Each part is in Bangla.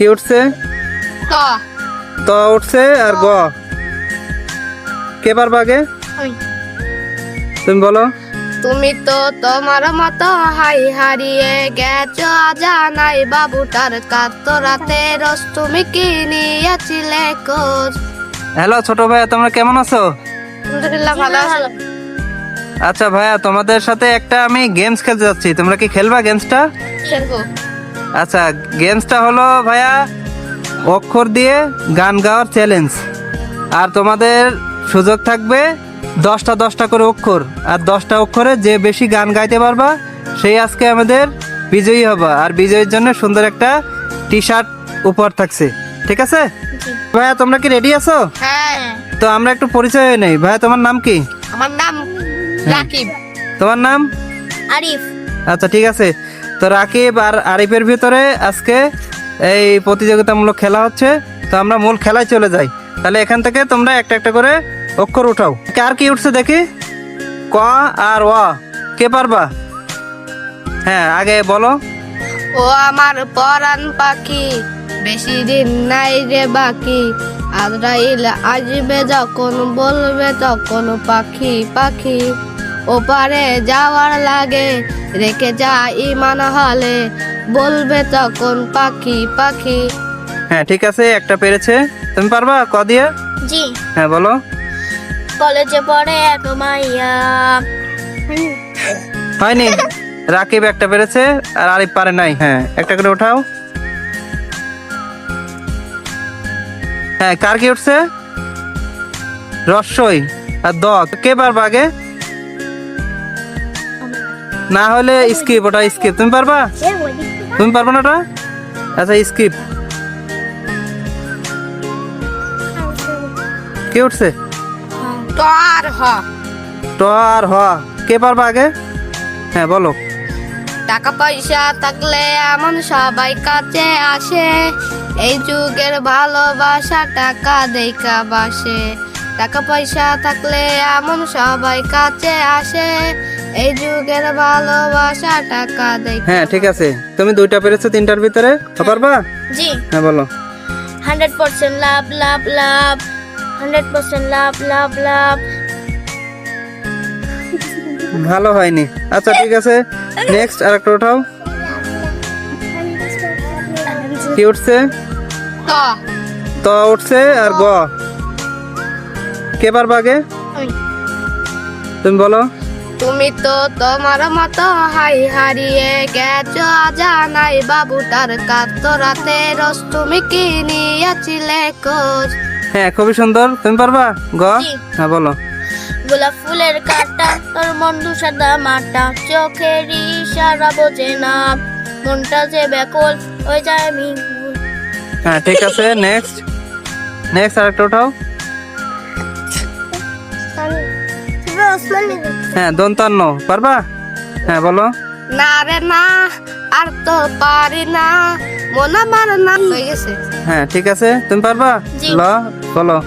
কি উঠছে? ক। ত উঠছে আর গ। কে পারবা আগে? তুমি বলো। তুমি তো তোমার মতো হাই হারিয়ে গেছো জানাই বাবুটার কাতরাতে রস তুমি কি নিয়েছিলে কোচ হ্যালো ছোট ভাইয়া তোমরা কেমন আছো? আলহামদুলিল্লাহ ভালো আছো। আচ্ছা ভাইয়া তোমাদের সাথে একটা আমি গেমস খেলতে যাচ্ছি। তোমরা কি খেলবা গেমসটা খেলব। আচ্ছা গেমসটা হলো ভাইয়া অক্ষর দিয়ে গান গাওয়ার চ্যালেঞ্জ আর তোমাদের সুযোগ থাকবে দশটা দশটা করে অক্ষর। আর দশটা অক্ষরে যে বেশি গান গাইতে পারবা সেই আজকে আমাদের বিজয়ী হবা। আর বিজয়ীর জন্য সুন্দর একটা টি শার্ট উপহার থাকছে। ঠিক আছে? ভাইয়া তোমরা কি রেডি আছো? হ্যাঁ। তো আমরা একটু পরিচয় হয়ে নেই। ভাইয়া তোমার নাম কি? আমার নাম রাকিব। তোমার নাম? আরিফ। আচ্ছা ঠিক আছে। তো রাকিব আর আরিফের ভিতরে আজকে এই প্রতিযোগিতামূলক খেলা হচ্ছে। তো আমরা মূল খেলায় চলে যাই। তাহলে এখান থেকে তোমরা একটা একটা করে অক্ষর উঠাও। কার কি উঠছে দেখি? ক আর ওয়া কে পারবা? হ্যাঁ আগে বলো। ও আমার পরাণ পাখি, বেশি দিন নাই রে বাকি। আজরাইল আসবে যখন, বলবে তখন পাখি পাখি। ওপারে যাওয়ার লাগে রেখে যা ইমান হলে বলবে তখন পাখি পাখি। হ্যাঁ ঠিক আছে একটা পেরেছে। তুমি পারবা? ক দিয়ে? জি। হ্যাঁ বলো। কলেজে পড়ে এক মাইয়া। হয়নি। রাকিব একটা পেরেছে আর আরিফ পারে নাই। হ্যাঁ একটা করে ওঠাও। হ্যাঁ কার কি উঠছে? রস্যই আর দ? কে পারবা আগে? না হলে স্কিপ ওটা স্কিপ তুমি পারবা? তুমি পারবা না ওটা? আচ্ছা স্কিপ কে উঠছে? হ। ট আর হ। কে পারবা আগে? হ্যাঁ বলো। টাকা পয়সা থাকলে এমন সবাই কাছে আসে। এই যুগের ভালোবাসা টাকা দেখা বাসে। টাকা পয়সা থাকলে এমন সবাই কাছে আসে। এই যুগের ভালোবাসা টাকা দেখা হ্যাঁ ঠিক আছে। তুমি দুইটা পেরেছ তিনটার ভিতরে? তো পারবা জি। হ্যাঁ বলো। Hundred percent love love love. Hundred percent love love love. ভালো হয়নি। আচ্ছা ঠিক আছে। নেক্সট আর একটা ওঠাও কি উঠছে? তো। ত উঠছে আর গ। কে পারবা আগে? তুমি বলো। তুমি তো তোমার মতো হাই হারিয়ে গেছো জানাই বাবুটার কাতরাতে রস তুমি কি নিয়েছিলে কোচ হ্যাঁ খুবই সুন্দর। তুমি পারবা? গ? জি। হ্যাঁ বলো। গোলাপ ফুলের কাটা তোর বন্ধু সাদা মাটা চোখের ইশারা বোঝে না। মনটা যে ব্যাকুল হয়ে যায় আমি হ্যাঁ ঠিক আছে নেক্সট নেক্সট আর একটা হ্যাঁ দন্তান্ন। পারবা? হ্যাঁ বলো। না রে না আর তো পারি না। মন আমার না হয়ে গেছে। হ্যাঁ ঠিক আছে। তুমি পারবা? ল বলো।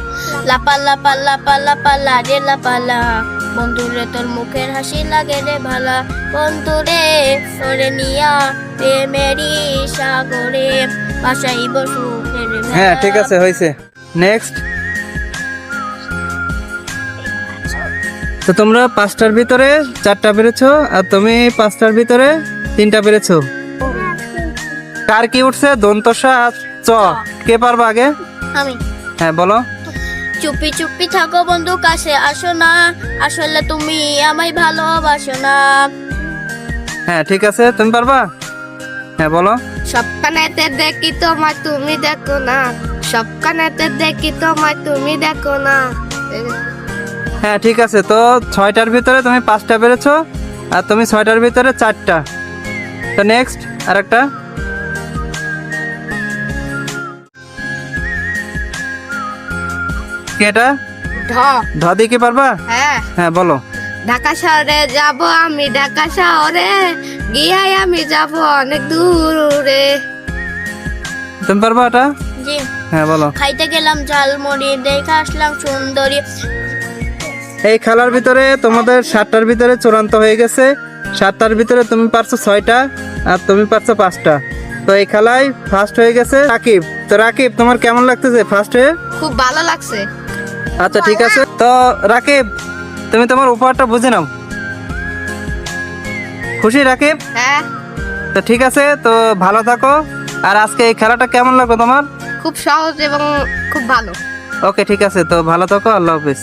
লাপা লাপা লাপা লাপা লাগে লাপালা বন্ধুরে তোর মুখের হাসি লাগে রে ভালা। বন্ধুরে তোরে নিয়া প্রেমেরই সাগরে। বাসাই বসু হ্যাঁ ঠিক আছে হয়েছে। নেক্সট তো তোমরা পাঁচটার ভিতরে চারটা পেরেছ আর তুমি পাঁচটার ভিতরে তিনটা পেরেছ। কার কি উঠছে? দন্তসা আর চ। কে পারবা আগে? আমি। হ্যাঁ বলো। চুপি চুপি থাকো বন্ধু কাছে আসো না। আসলে তুমি আমায় ভালোবাসো না। হ্যাঁ ঠিক আছে। তুমি পারবা? হ্যাঁ বলো। সবখানেতে দেখি তোমায় তুমি দেখো না। সবখানেতে দেখি তোমায় তুমি দেখো না। হ্যাঁ ঠিক আছে। তো ছয়টার ভিতরে তুমি পাঁচটা পেরেছ আর তুমি ছয়টার ভিতরে চারটা। তো নেক্সট আর একটা কি এটা? ঢ। দিয়ে পারবা? হ্যাঁ। হ্যাঁ বলো। ঢাকা শহরে যাব আমি ঢাকা শহরে। গিয়াই আমি যাব অনেক দূরে তুমি পারবা এটা? জি। হ্যাঁ বলো। খাইতে গেলাম ঝালমুড়ি দেখে আসলাম সুন্দরী। এই খেলার ভিতরে তোমাদের সাতটার ভিতরে চূড়ান্ত হয়ে গেছে। সাতটার ভিতরে তুমি পারছ ছয়টা আর তুমি পারছ পাঁচটা। তো এই খেলায় ফার্স্ট হয়ে গেছে রাকিব। তো রাকিব তোমার কেমন লাগতেছে ফার্স্ট হয়ে? খুব ভালো লাগছে। আচ্ছা ঠিক আছে। তো রাকিব তুমি তোমার উপহারটা বুঝে নাও। খুশি রাকিব? হ্যাঁ। তো ঠিক আছে তো ভালো থাকো। আর আজকে এই খেলাটা কেমন লাগল তোমার? খুব সহজ এবং খুব ভালো। ওকে ঠিক আছে। তো ভালো থাকো আল্লাহ হাফিজ।